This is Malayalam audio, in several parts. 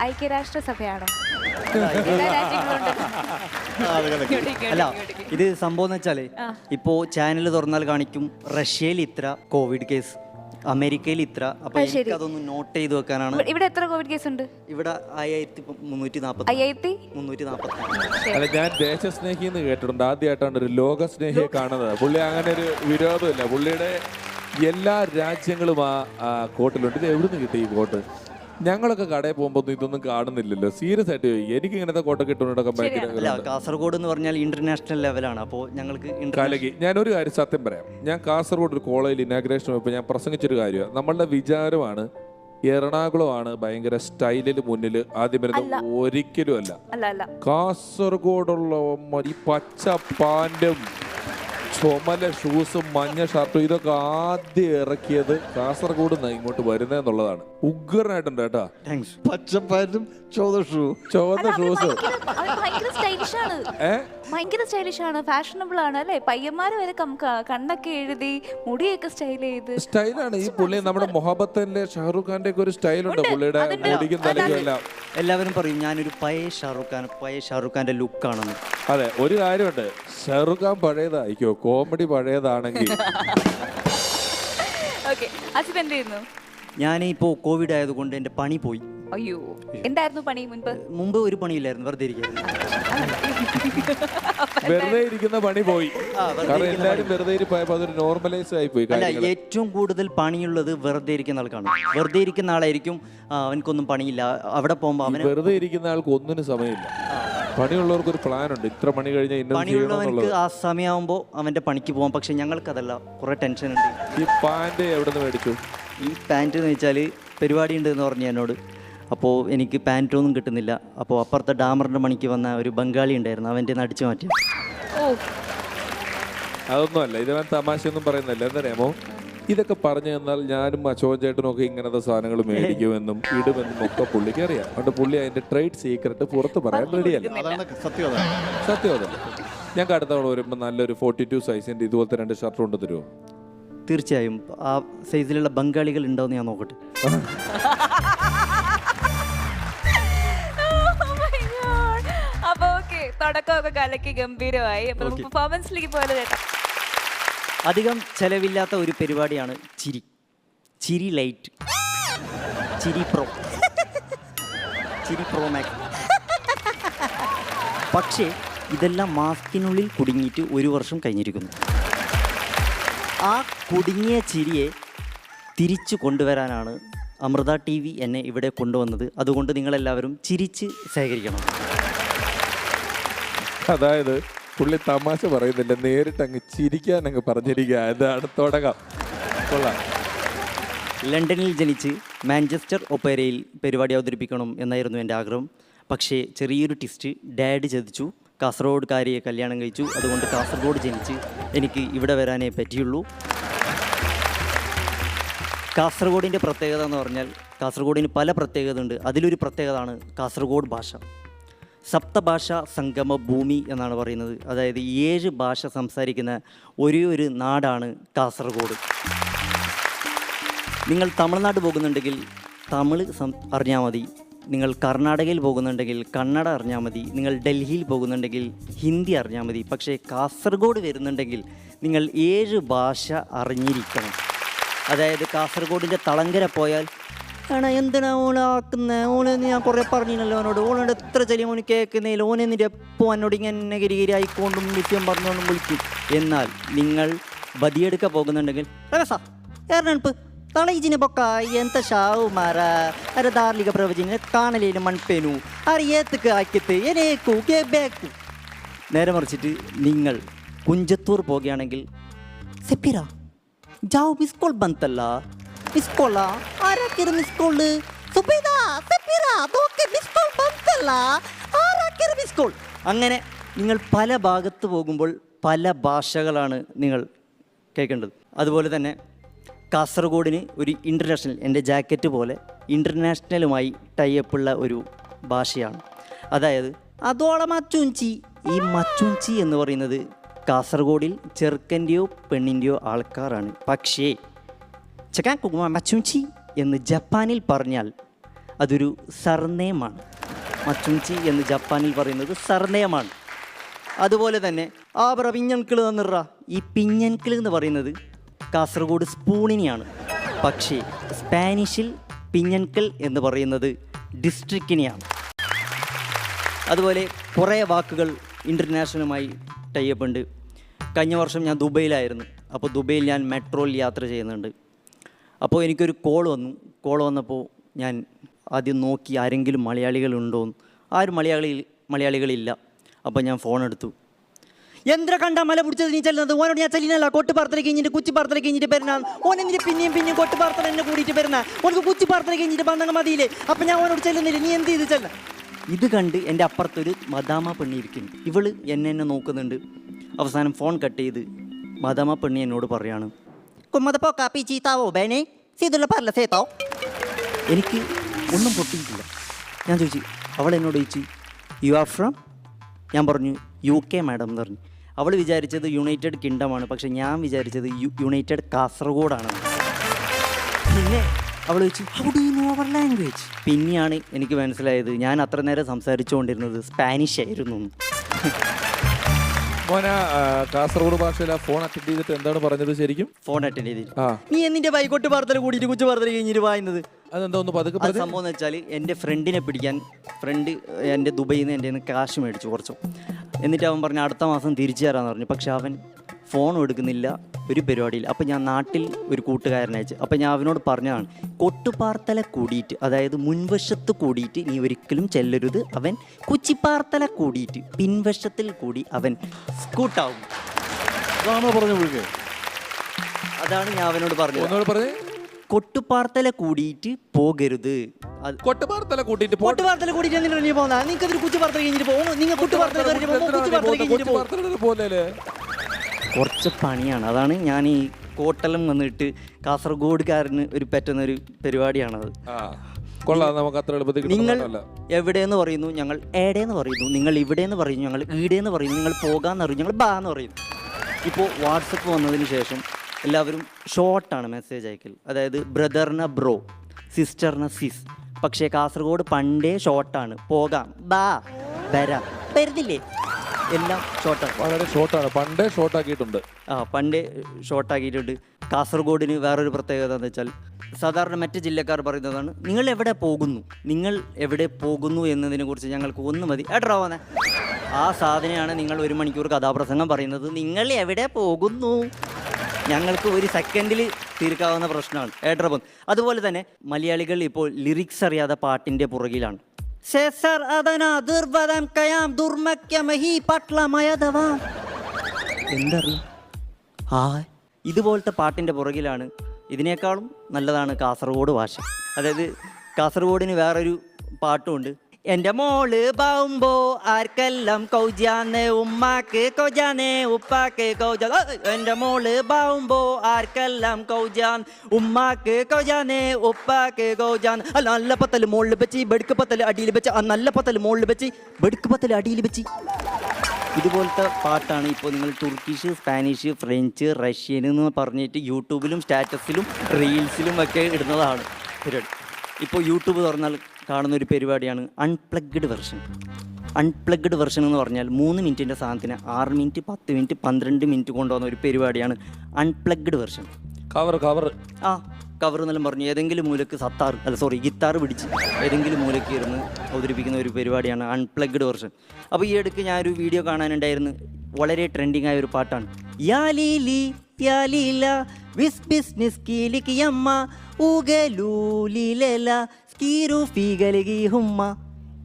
ഐക്യരാഷ്ട്രസഭയാണോ? എല്ലാ രാജ്യങ്ങളുണ്ട് അല്ല. ഇത് സംഭവം എന്ന് വെച്ചാൽ ഇപ്പോ ചാനൽ തുറന്നാൽ കാണിക്കും റഷ്യയിൽ ഇത്ര കോവിഡ് കേസ് അമേരിക്കയിൽ ഇത്ര. അപ്പൊ അത് ശരി. എനിക്ക് അതൊന്ന് നോട്ട് ചെയ്ത് വെക്കാനാണ്. ഇവിടെ- ഇവിടെ എത്ര കോവിഡ് കേസ് ഉണ്ട്? ഇവിടെ ആയിരത്തി മുന്നൂറ്റി നാപ്പത്തി അയ്യായിരത്തി? മുന്നൂറ്റി നാപ്പത്തി അല്ല ഞാൻ ദേശസ്നേഹി എന്ന് കേട്ടിട്ടുണ്ട്. ആദ്യമായിട്ടാണ് ഒരു ലോകസ്നേഹിയെ കാണുന്നത്. പുള്ളി അങ്ങനെ ഒരു വിരോധമില്ല. പുള്ളിയുടെ എല്ലാ രാജ്യങ്ങളും ആ ആ കോട്ടിലുണ്ട്. ഇത് എവിടുന്ന് കിട്ടി ഈ കോട്ട്? ഞങ്ങളൊക്കെ കടയിൽ പോകുമ്പോൾ ഇതൊന്നും കാണുന്നില്ലല്ലോ. സീരിയസ് ആയിട്ട്. എനിക്ക് ഇങ്ങനത്തെ കോട്ട കിട്ടുന്നുണ്ടൊക്കെ അല്ല കാസർഗോഡ് എന്ന് പറഞ്ഞാൽ ഇന്റർനാഷണൽ ലെവലാണ് അപ്പോൾ ഞങ്ങൾക്ക് കലകി ഞാനൊരു കാര്യം സത്യം പറയാം. ഞാൻ കാസർഗോഡ് ഒരു കോളേജിൽ ഇനാഗ്രേഷൻ പോയപ്പോൾ ഞാൻ പ്രസംഗിച്ചൊരു കാര്യമാണ്. നമ്മളുടെ വിചാരമാണ് എറണാകുളമാണ് ഭയങ്കര സ്റ്റൈലിൽ മുന്നിൽ ആദ്യം വരുന്നത് ഒരിക്കലും അല്ല. അല്ല അല്ല. കാസർഗോഡുള്ള ഈ പച്ച പാന്റും ചുമല ഷൂസും മഞ്ഞ ഷർട്ടും ഇതൊക്കെ ആദ്യം ഇറക്കിയത് കാസർഗോഡ് നിന്ന് ഇങ്ങോട്ട് വരുന്നതെന്നുള്ളതാണ് ഉഗ്രനായിട്ടുണ്ട് കേട്ടാ. താങ്ക്സ് പച്ചപ്പാറ്റും ചുവന്ന ഷൂ ചുവന്ന ഷൂസ് ഭയങ്കര സ്റ്റൈലിഷ് ആണ്. ഭയങ്കര സ്റ്റൈലിഷ് ആണ്. ഫാഷനബിൾ ആണ് അല്ലേ? പയ്യന്മാര് വരെ കണ്ണൊക്കെ എഴുതി മുടിയൊക്കെ സ്റ്റൈൽ ചെയ്ത്. സ്റ്റൈലാണ് ഈ പുള്ളി നമ്മുടെ മൊഹബത്തിന്റെ ഷാറൂഖ് ഖാന്റെ ഒക്കെ ഒരു സ്റ്റൈലുണ്ട് പുള്ളിയുടെ. മുടിക്കും എല്ലാവരും പറയും ഞാനൊരു പഴയ ഷാറുഖ് ഖാൻ പഴയ ഷാറുഖ് ഖാന്റെ ലുക്കാണെന്ന് അതെ ഒരു കാര്യമുണ്ട്. ഷാറൂഖ് ഖാൻ പഴയതായിരിക്കോ കോമഡി പഴയതാണെങ്കിൽ. ഓക്കെ അസിഫ് എന്ത് ചെയ്യുന്നു? ഞാനിപ്പോൾ കോവിഡ് ആയതുകൊണ്ട് എന്റെ പണി പോയി. അയ്യോ എന്തായിരുന്നു പണി മുൻപ്? മുമ്പ് ഒരു പണിയില്ലായിരുന്നു വെറുതെ ഇരിക്കുന്നു വെറുതെ ഇരിക്കുന്ന പണി പോയി. വെറുതെ കാരണം ഇരിക്കുന്ന വെറുതെ ഇരിപ്പായപ്പോ അതൊരു നോർമലൈസ് ആയി പോയി അല്ല ഏറ്റവും കൂടുതൽ പണിയുള്ളത് വെറുതെ ഇരിക്കുന്ന ആൾക്കാണ്. വെറുതെ ഇരിക്കുന്ന ആളായിരിക്കും ആ, അവനക്കൊന്നും പണിയില്ല. അവിടെ പോകുമ്പോൾ അവന് വെറുതെ ഇരിക്കുന്ന ആൾക്ക് ഒന്നിനും സമയമില്ല. പണിയുള്ളവർക്ക് ഒരു പ്ലാൻ ഉണ്ട്. ഇത്ര പണി കഴിഞ്ഞാൽ ഇന്നത് ചെയ്യണം പണിയുള്ളവനക്ക് എന്നുള്ളത് ആ സമയമാകുമ്പോൾ അവന്റെ പണിക്ക് പോകാം പക്ഷെ ഞങ്ങൾക്കതല്ല കുറേ ടെൻഷൻ ഉണ്ട്. ഈ പാന്റ് എവിടെ നിന്ന് മേടിച്ചു? ഈ പാന്റ് എന്ന് വെച്ചാൽ പരിപാടി ഉണ്ടെന്ന് പറഞ്ഞു എന്നോട്. അപ്പോൾ എനിക്ക് പാന്റൊന്നും കിട്ടുന്നില്ല. അപ്പോൾ അപ്പുറത്തെ ഡാമറിന്റെ മണിക്ക് വന്ന ഒരു ബംഗാളി ഉണ്ടായിരുന്നു. അവന്റെ നടിച്ചു മാറ്റി. അതൊന്നുമല്ല. അതൊന്നും അല്ല ഇത് ഞാൻ തമാശയൊന്നും പറയുന്നില്ല. എന്തറിയാമോ ഇതൊക്കെ പറഞ്ഞു തന്നാൽ ഞാനും അശോകൻ ചേട്ടനും ഒക്കെ ഇങ്ങനത്തെ സാധനങ്ങൾ മേടിക്കുമെന്നും ഇടുമെന്നും ഒക്കെ പുള്ളിക്ക് അറിയാം. അതുകൊണ്ട് പുള്ളി അതിന്റെ ട്രേഡ് സീക്രട്ട് പുറത്ത് പറയാൻ റെഡിയല്ല അതാണ് സത്യം അതല്ല. ഞങ്ങൾക്ക് അടുത്ത തവണ വരുമ്പോൾ നല്ലൊരു ഫോർട്ടി ടു സൈസിന്റെ ഇതുപോലത്തെ രണ്ട് ഷർട്ട് കൊണ്ട് തരുമോ തീർച്ചയായും ആ സൈസിലുള്ള ബംഗാളികൾ ഉണ്ടോയെന്ന് ഞാൻ നോക്കട്ടെ. അപ്പൊ ഓക്കെ തുടക്കമൊക്കെ കലക്കി ഗംഭീരമായി. അപ്പൊ നമുക്ക് പെർഫോമൻസിലേക്ക് പോലെ ചേട്ടാ അധികം ചെലവില്ലാത്ത ഒരു പരിപാടിയാണ് ചിരി. ചിരി ലൈറ്റ് ചിരി പ്രോ ചിരി പ്രോ മാക് പക്ഷേ ഇതെല്ലാം മാസ്കിനുള്ളിൽ കുടുങ്ങിയിട്ട് ഒരു വർഷം കഴിഞ്ഞിരിക്കുന്നു. ആ കുടുങ്ങിയ ചിരിയെ തിരിച്ചു കൊണ്ടുവരാനാണ് അമൃത ടി വി എന്നെ ഇവിടെ കൊണ്ടുവന്നത്. അതുകൊണ്ട് നിങ്ങളെല്ലാവരും ചിരിച്ച് ശേഖരിക്കണം. അതായത് പുള്ളി തമാശ പറയുന്നില്ല നേരിട്ട് അങ്ങ് ചിരിക്കാൻ അങ്ങ് പറഞ്ഞിരിക്കുക. അതാണ് തുടക്കം. കൊള്ളാം. ലണ്ടനിൽ ജനിച്ച് മാഞ്ചസ്റ്റർ ഒപ്പേരയിൽ പരിപാടി അവതരിപ്പിക്കണം എന്നായിരുന്നു എന്റെ ആഗ്രഹം. പക്ഷേ ചെറിയൊരു ട്വിസ്റ്റ് ഡാഡ് ചതിച്ചു കാസർഗോഡുകാരിയെ കല്യാണം കഴിച്ചു. അതുകൊണ്ട് കാസർഗോഡ് ജനിച്ച് എനിക്ക് ഇവിടെ വരാനേ പറ്റിയുള്ളൂ. കാസർഗോഡിന്റെ പ്രത്യേകത എന്ന് പറഞ്ഞാൽ കാസർഗോഡിന് പല പ്രത്യേകത ഉണ്ട്. അതിലൊരു പ്രത്യേകതയാണ് കാസർഗോഡ് ഭാഷ. സപ്തഭാഷ സംഗമ ഭൂമി എന്നാണ് പറയുന്നത്. അതായത് ഏഴ് ഭാഷ സംസാരിക്കുന്ന ഒരേ ഒരു നാടാണ് കാസർഗോഡ്. നിങ്ങൾ തമിഴ്നാട് പോകുന്നുണ്ടെങ്കിൽ തമിഴ് സം അറിഞ്ഞാൽ മതി. നിങ്ങൾ കർണാടകയിൽ പോകുന്നുണ്ടെങ്കിൽ കന്നഡ അറിഞ്ഞാൽ മതി. നിങ്ങൾ ഡൽഹിയിൽ പോകുന്നുണ്ടെങ്കിൽ ഹിന്ദി അറിഞ്ഞാൽ മതി. പക്ഷേ കാസർഗോഡ് വരുന്നുണ്ടെങ്കിൽ നിങ്ങൾ ഏഴ് ഭാഷ അറിഞ്ഞിരിക്കണം. അതായത് കാസർഗോഡിന്റെ തളങ്കര പോയാൽ എടാ എന്തിനാ ഓളാക്കുന്നത് ഓൾ ഞാൻ കുറേ പറഞ്ഞില്ലല്ലോ അവനോട്. ഓളോട് എത്ര ചെലി ഓന് കേൾക്കുന്നില്ല ഓനെ നിന്റെ എപ്പോൾ എന്നോട് ഇങ്ങനെ ഗിരിഗിരി ആയിക്കൊണ്ടും നിത്യം പറഞ്ഞുകൊണ്ടും വിളിക്കും. എന്നാൽ നിങ്ങൾ ബതിയെടുക്കാൻ പോകുന്നുണ്ടെങ്കിൽ ഏറെപ്പ് തളയിജിന് പൊക്ക എന്ത ഷാവുമാറ അരെ ധാർലിക പ്രവചന കാണലേലും മൺപേനു. അര ഏത്തക്ക് ആക്കിത്ത് എനേക്കു കേക്കു നേരെ മറിച്ചിട്ട് നിങ്ങൾ കുഞ്ചത്തൂർ പോകുകയാണെങ്കിൽ സെപ്പിരാ ജാവ് മിസ് കോൾ ബന്തല്ല മിസ് കോളാ ആരാക്കിയത് മിസ് കോൾ സുബൈദ സെപ്പിറ അതൊക്കെ മിസ് കോൾ ബന്തല്ല ആരാക്കിയത് മിസ് കോൾ അങ്ങനെ നിങ്ങൾ പല ഭാഗത്ത് പോകുമ്പോൾ പല ഭാഷകളാണ് നിങ്ങൾ കേൾക്കേണ്ടത്. അതുപോലെ തന്നെ കാസർഗോഡിന് ഒരു ഇന്റർനാഷണൽ എന്റെ ജാക്കറ്റ് പോലെ ഇന്റർനാഷണലുമായി ടൈപ്പുള്ള ഒരു ഭാഷയാണ്. അതായത് അതോളെ മച്ചൂഞ്ചി. ഈ മച്ചുഞ്ചി എന്ന് പറയുന്നത് കാസർഗോഡിൽ ചെറുക്കന്റെയോ പെണ്ണിന്റെയോ ആൾക്കാരാണ്. പക്ഷേ ചക്കാൻ മച്ചുഞ്ചി എന്ന് ജപ്പാനിൽ പറഞ്ഞാൽ അതൊരു സർനേമാണ് മച്ചുഞ്ചി എന്ന് ജപ്പാനിൽ പറയുന്നത് സർനെയമാണ്. അതുപോലെ തന്നെ ആ പറ പിഞ്ഞൻകിൾ തന്നിറ ഈ പിഞ്ഞൻകിൾ എന്ന് പറയുന്നത് കാസർഗോഡ് സ്പൂണിനെയാണ്. പക്ഷേ സ്പാനിഷിൽ പിഞ്ഞൻകൽ എന്ന് പറയുന്നത് ഡിസ്ട്രിക്റ്റിനെയാണ്. അതുപോലെ കുറേ വാക്കുകൾ ഇന്റർനാഷണലുമായി ടൈപ്പ് ഉണ്ട്. കഴിഞ്ഞ വർഷം ഞാൻ ദുബൈയിലായിരുന്നു. അപ്പോൾ ദുബൈയിൽ ഞാൻ മെട്രോയിൽ യാത്ര ചെയ്യുന്നുണ്ട്. അപ്പോൾ എനിക്കൊരു കോൾ വന്നു. കോൾ വന്നപ്പോൾ ഞാൻ ആദ്യം നോക്കി ആരെങ്കിലും മലയാളികളുണ്ടോയെന്ന് ആരും മലയാളി മലയാളികളില്ല. അപ്പോൾ ഞാൻ ഫോൺ എടുത്തു. എന്ത്ര കണ്ട മല പിടിച്ചത് നീ ചെല്ലുന്നത്? ഓനോട് ഞാൻ ചെല്ലിനല്ല. കൊട്ട് പാർത്തല കഴിഞ്ഞിട്ട് കുച്ചി പാർത്തല കഴിഞ്ഞിട്ട് വരുന്ന ഓനെന്തിന് പിന്നെയും പിന്നെയും കൊട്ട് പാർത്തല എന്നെ കൂടിയിട്ട് പെരുന്നാൽ ഓനക്ക് കുച്ചി പാർത്തല കഴിഞ്ഞിട്ട് ബന്ധങ്ങൾ മതിയില്ലേ? അപ്പം ഞാൻ ഓനോട് ചെല്ലുന്നില്ല? നീ എന്ത് ചെയ്ത് ചെല്ല? ഇത് കണ്ട് എന്റെ അപ്പുറത്തൊരു മദാമ പെണ്ണിരിക്കുന്നു ഇവൾ എന്നെ എന്നെ നോക്കുന്നുണ്ട്. അവസാനം ഫോൺ കട്ട് ചെയ്ത് മദാമ പെണ്ണി എന്നോട് പറയാണ് കാപ്പി എനിക്ക് ഒന്നും പൊട്ടിയിട്ടില്ല. ഞാൻ ചോദിച്ചു അവൾ എന്നോട് ചോദിച്ചു യു ആർ ഫ്രം ഞാൻ പറഞ്ഞു യു കെ മാഡം എന്ന് പറഞ്ഞു. അവൾ വിചാരിച്ചത് യുണൈറ്റഡ് കിങ്ഡമാണ് പക്ഷെ ഞാൻ വിചാരിച്ചത് യുണൈറ്റഡ് കാസർഗോഡാണ്. പിന്നെ അവൾ ചോദിച്ചു how do you know our language പിന്നെയാണ് എനിക്ക് മനസ്സിലായത് ഞാൻ അത്ര നേരം സംസാരിച്ചുകൊണ്ടിരുന്നത് സ്പാനിഷ് ആയിരുന്നു. മോന കാസർഗോഡ് ഭാഷയിൽ ആ ഫോൺ അറ്റൻഡ് ചെയ്തിട്ട് എന്താണ് പറഞ്ഞത് ശരിക്കും? ഫോൺ അറ്റൻഡ് ചെയ്തിട്ട് ആ. നീ എന്നിന്റെ ബൈക്കോട്ട് പറത്തൽ കൂടിയിട്ട് കുച്ചു പറത്തൽ കഴിഞ്ഞിട്ട് വായുന്നത് അതെന്താ ഒന്ന് പതുക്കെ അത് സംഭവം എന്ന് വെച്ചാൽ എന്റെ ഫ്രണ്ടിനെ പിടിക്കാൻ ഫ്രണ്ട് എന്റെ ദുബൈയിൽ നിന്ന് എന്റെ കാശ് മേടിച്ചു കുറച്ചു. എന്നിട്ട് അവൻ പറഞ്ഞു അടുത്ത മാസം തിരിച്ചു തരാമെന്ന് പറഞ്ഞു. പക്ഷെ അവൻ ഫോൺ എടുക്കുന്നില്ല. ഒരു പരിപാടിയിൽ അപ്പം ഞാൻ നാട്ടിൽ ഒരു കൂട്ടുകാരനെ അയച്ചു. അപ്പം ഞാൻ അവനോട് പറഞ്ഞതാണ് കൊട്ടുപാർത്തല കൂടിയിട്ട് അതായത് മുൻവശത്ത് കൂടിയിട്ട് നീ ഒരിക്കലും ചെല്ലരുത് അവൻ. കുച്ചിപ്പാർത്തല കൂടിയിട്ട് പിൻവശത്തിൽ കൂടി അവൻ സ്കൂട്ടാവും. പറഞ്ഞു അതാണ് ഞാൻ അവനോട് പറഞ്ഞത്. കൊട്ടുപാർത്തല കൂടിയിട്ട് പോകരുത്. കൊട്ടുപാർത്തല കൂടിയിട്ട് കൊട്ടുപാർത്തല കൂടിയിട്ട് എന്തിനാണ് നീ പോകുന്നത്? നിങ്ങൾക്ക് വാർത്ത കഴിഞ്ഞിട്ട് പോകും നിങ്ങൾ കുട്ടു വാർത്ത കഴിഞ്ഞിട്ട് പോകും കുച്ചു വാർത്ത കുറച്ച് പണിയാണ്. അതാണ് ഞാൻ ഈ കോട്ടലം വന്നിട്ട് കാസർഗോഡുകാരന് ഒരു പറ്റുന്ന ഒരു പരിപാടിയാണത് കൊള്ളാം. നമുക്ക് അത്ര എളുപ്പത്തിൽ നിങ്ങൾ എവിടെയെന്ന് പറയുന്നു? ഞങ്ങൾ ഏടേന്ന് പറയുന്നു. നിങ്ങൾ ഇവിടെയെന്ന് പറയുന്നു. ഞങ്ങൾ ഈടേന്ന് പറയുന്നു. നിങ്ങൾ പോകാന്ന് പറയുന്നു. ഞങ്ങൾ ബാ എന്ന് പറയുന്നു. ഇപ്പോൾ വാട്സപ്പ് വന്നതിന് ശേഷം എല്ലാവരും ഷോർട്ടാണ് മെസ്സേജ് അയക്കൽ. അതായത് ബ്രദറിന ബ്രോ സിസ്റ്ററിന സിസ്. പക്ഷേ കാസർഗോഡ് പണ്ടേ ഷോർട്ടാണ്. പോകാം. ബാ വരാം. വരുന്നില്ലേ? എല്ലാം ഷോർട്ടാണ് വളരെ ഷോർട്ടാണ് പണ്ടേ ഷോർട്ട് ആക്കിയിട്ടുണ്ട്. ആ പണ്ടേ ഷോർട്ടാക്കിയിട്ടുണ്ട് കാസർഗോഡിന് വേറൊരു പ്രത്യേകത എന്ന് വെച്ചാൽ സാധാരണ മറ്റ് ജില്ലക്കാർ പറയുന്നതാണ് നിങ്ങൾ എവിടെ പോകുന്നു? നിങ്ങൾ എവിടെ പോകുന്നു എന്നതിനെ കുറിച്ച് ഞങ്ങൾക്ക് ഒന്ന് മതി. എട്രാ ആ സാധനയാണ് നിങ്ങൾ ഒരു മണിക്കൂർ കഥാപ്രസംഗം പറയുന്നത്. നിങ്ങൾ എവിടെ പോകുന്നു? ഞങ്ങൾക്ക് ഒരു സെക്കൻഡിൽ തീർക്കാവുന്ന പ്രശ്നമാണ്. ഏട്രബം അതുപോലെ തന്നെ മലയാളികൾ ഇപ്പോൾ ലിറിക്സ് അറിയാതെ പാട്ടിന്റെ പുറകിലാണ്. സേസർ അതന ദുർബദം കയാം ദുർമക്യമഹി പട്ലമയതവാം എന്തറിയും? ആ ഇതുപോലത്തെ പാട്ടിന്റെ പുറകിലാണ് ഇതിനേക്കാളും നല്ലതാണ് കാസർഗോഡ് ഭാഷ. അതായത് കാസർഗോഡിന് വേറൊരു പാട്ടുമുണ്ട്. എന്റെ മോൾ പാവുമ്പോ ആർക്കെല്ലാം കൗജാന്ന്? ഉമ്മാക്ക് കൗജാന്ന് ഉപ്പാക്ക് കൗജാൻ എന്റെ മോൾ പാവുമ്പോ ആർക്കെല്ലാം കൗജാൻ ഉമ്മാക്ക് കൗജാന്ന് ഉപ്പാക്ക് കൗജാൻ അല്ല നല്ല പത്തൽ മോളിൽ വെച്ച് ബെടുക്ക് പത്തൽ അടിയിൽ വെച്ച് ആ നല്ല പത്തൽ മോളിൽ വെച്ച് ബെടുക്ക് പത്തൽ അടിയിൽ വെച്ച്. ഇതുപോലത്തെ പാട്ടാണ് ഇപ്പോൾ നിങ്ങൾ തുർക്കിഷ് സ്പാനിഷ് ഫ്രഞ്ച് റഷ്യൻ എന്ന് പറഞ്ഞിട്ട് യൂട്യൂബിലും സ്റ്റാറ്റസിലും റീൽസിലും ഒക്കെ ഇടുന്നതാണ്. ഇപ്പോൾ യൂട്യൂബ് തുറന്നാൽ കാണുന്ന ഒരു പരിപാടിയാണ് അൺപ്ലഗ്ഡ് വെർഷൻ അൺപ്ലഗ്ഡ് വെർഷൻ എന്ന് പറഞ്ഞാൽ മൂന്ന് മിനിറ്റിന്റെ സാധനത്തിന് ആറ് മിനിറ്റ് പത്ത് മിനിറ്റ് പന്ത്രണ്ട് മിനിറ്റ് കൊണ്ടുവന്ന ഒരു പരിപാടിയാണ് അൺപ്ലഗ്ഡ് വെർഷൻ കവർ കവർ ആ കവർ എന്നെല്ലാം പറഞ്ഞു. ഏതെങ്കിലും മൂലക്ക് സത്താർ അല്ല സോറി ഗിത്താർ പിടിച്ച് ഏതെങ്കിലും മൂലക്ക് ഇരുന്ന് അവതരിപ്പിക്കുന്ന ഒരു പരിപാടിയാണ് അൺപ്ലഗ്ഡ് വെർഷൻ അപ്പോൾ ഈ ഇടയ്ക്ക് ഞാനൊരു വീഡിയോ കാണാനുണ്ടായിരുന്നു. വളരെ ട്രെൻഡിങ് ആയ ഒരു പാട്ടാണ്. യാ ലീലി യാ ലീല വിസ് ബിസ്നിസ് കീലിക്കിയമ്മ ഊഗലൂലിലല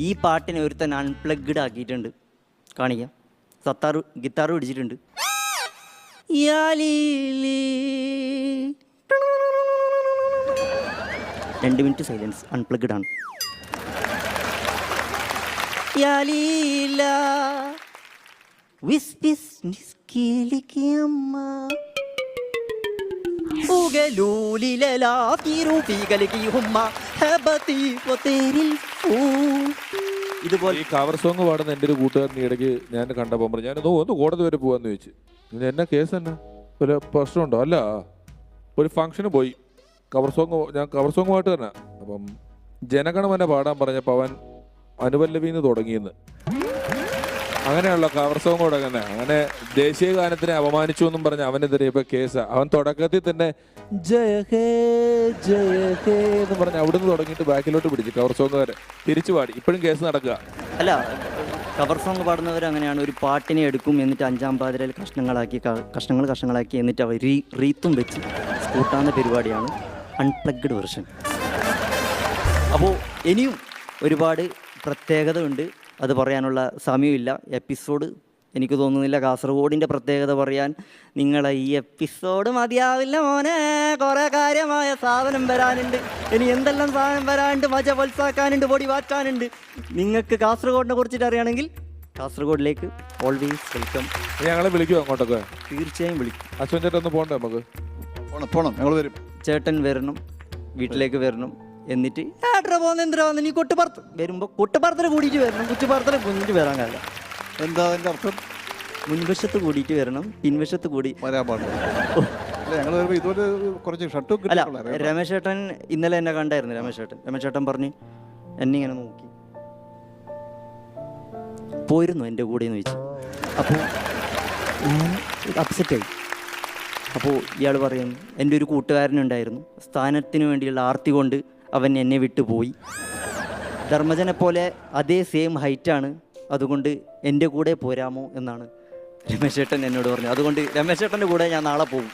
ഈ പാട്ടിനെ ഒരുത്തൻ അൺപ്ലഗ്ഡ് ആക്കിയിട്ടുണ്ട്. കാണിക്ക. സത്താർ ഗിത്താർ പിടിച്ചിട്ടുണ്ട്. രണ്ട് മിനിറ്റ് സൈലൻസ് അൺപ്ലഗ്ഡ് ആണ്. യാലീല ഇതുപോലെ ഈ കവർ സോങ് പാടുന്ന എന്റെ ഒരു കൂട്ടുകാരൻ ഇടയ്ക്ക് ഞാൻ കണ്ടപ്പോൾ പറഞ്ഞു ഞാൻ ഒന്ന് കോടതി വരെ പോകാന്ന് ചോദിച്ചു. പിന്നെ എന്നാ കേസ് എന്നാ? ഒരു പ്രശ്നമുണ്ടോ? അല്ല ഒരു ഫംഗ്ഷന് പോയി. കവർ സോങ് ഞാൻ കവർ സോങ് പാട്ട് തന്നെ അപ്പം ജനഗണമന പാടാൻ പറഞ്ഞപ്പോൾ അവൻ അനുപല്ലവിന്ന് തുടങ്ങിയെന്ന്. അങ്ങനെയുള്ള കവർ സോങ് തുടങ്ങുന്നത് അങ്ങനെ ദേശീയ ഗാനത്തിനെ അപമാനിച്ചു എന്നും പറഞ്ഞ് അവനെതിരെ ഇപ്പൊ കേസ് അവൻ തുടക്കത്തിൽ തന്നെ ജയ ഹേ ജയ ഹേ എന്ന് പറഞ്ഞ് അവിടുന്ന് തുടങ്ങിയിട്ട് ബാക്കിലോട്ട് പിടിച്ചു കവർ വരെ തിരിച്ചു പാടി. ഇപ്പോഴും കേസ് നടക്കുക. അല്ല കവർ സോങ് പാടുന്നവർ അങ്ങനെയാണ്. ഒരു പാട്ടിനെ എടുക്കും എന്നിട്ട് അഞ്ചാം പാതിരയിൽ കഷ്ണങ്ങളാക്കി കഷ്ണങ്ങൾ കഷ്ണങ്ങളാക്കി എന്നിട്ട് അവർ റീ റീത്തും വെച്ച് കൂട്ടാവുന്ന പരിപാടിയാണ് അൺപ്ലഗ്ഡ് വെർഷൻ അപ്പോൾ ഇനിയും ഒരുപാട് പ്രത്യേകത ഉണ്ട് അത് പറയാനുള്ള സമയമില്ല. എപ്പിസോഡ് എനിക്ക് തോന്നുന്നില്ല. കാസർഗോഡിന്റെ പ്രത്യേകത പറയാൻ നിങ്ങളെ ഈ എപ്പിസോഡ് മതിയാവില്ല മോനെ. കുറേ കാര്യമായ സാധനം വരാനുണ്ട്. ഇനി എന്തെല്ലാം സാധനം വരാനുണ്ട്? മജ വത്സാക്കാനുണ്ട് പൊടി വാറ്റാനുണ്ട്. നിങ്ങൾക്ക് കാസർഗോഡിനെ കുറിച്ചിട്ട് അറിയണമെങ്കിൽ കാസർഗോഡിലേക്ക് ഓൾവേസ് വെൽക്കം ഞങ്ങളെ വിളിക്കുമോ അങ്ങോട്ടൊക്കെ? തീർച്ചയായും വിളിക്കും. അശ്വൻ ചേട്ടൻ ഒന്ന് പോകണ്ടേ നമുക്ക്? പോണം പോണം. ഞങ്ങൾ വരും. ചേട്ടൻ വരണം വീട്ടിലേക്ക് വരണം. എന്നിട്ട് പോകുന്ന എന്തിനാ വന്ന് നീ കൊട്ടുപാർത്ത് വരുമ്പോ കൊട്ടുപാർത്തനെ കൂടിയിട്ട് വരണം. കുറ്റുപാർത്തനെ കുഞ്ഞിട്ട് വരാൻ കാലം. എന്താ അതിന്റെ അർത്ഥം? മുൻവശത്ത് കൂടിയിട്ട് വരണം പിൻവശത്ത് കൂടി വരാൻ പാടില്ല. അല്ല ഞങ്ങൾ ഇതുപോലെ കുറച്ച് ഷർട്ടും അല്ല രമേശ് ചേട്ടൻ ഇന്നലെ എന്നെ കണ്ടായിരുന്നു രമേശ് ചേട്ടൻ രമേശ് ചേട്ടൻ പറഞ്ഞു എന്നെ ഇങ്ങനെ നോക്കി. പോയിരുന്നു എന്റെ കൂടെ എന്ന് ചോദിച്ചു അപ്പോൾ ഞാൻ അപ്സെറ്റായി അപ്പോൾ ഇയാൾ പറയും എന്റെ ഒരു കൂട്ടുകാരനുണ്ടായിരുന്നു. സ്ഥാനത്തിന് വേണ്ടിയുള്ള ആർത്തി കൊണ്ട് അവൻ എന്നെ വിട്ടു പോയി ധർമ്മജനെ പോലെ അതേ സെയിം ഹൈറ്റാണ് അതുകൊണ്ട് എന്റെ കൂടെ പോരാമോ എന്നാണ് രമേശേട്ടൻ എന്നോട് പറഞ്ഞു അതുകൊണ്ട് രമേശേട്ടന്റെ കൂടെ ഞാൻ നാളെ പോകും.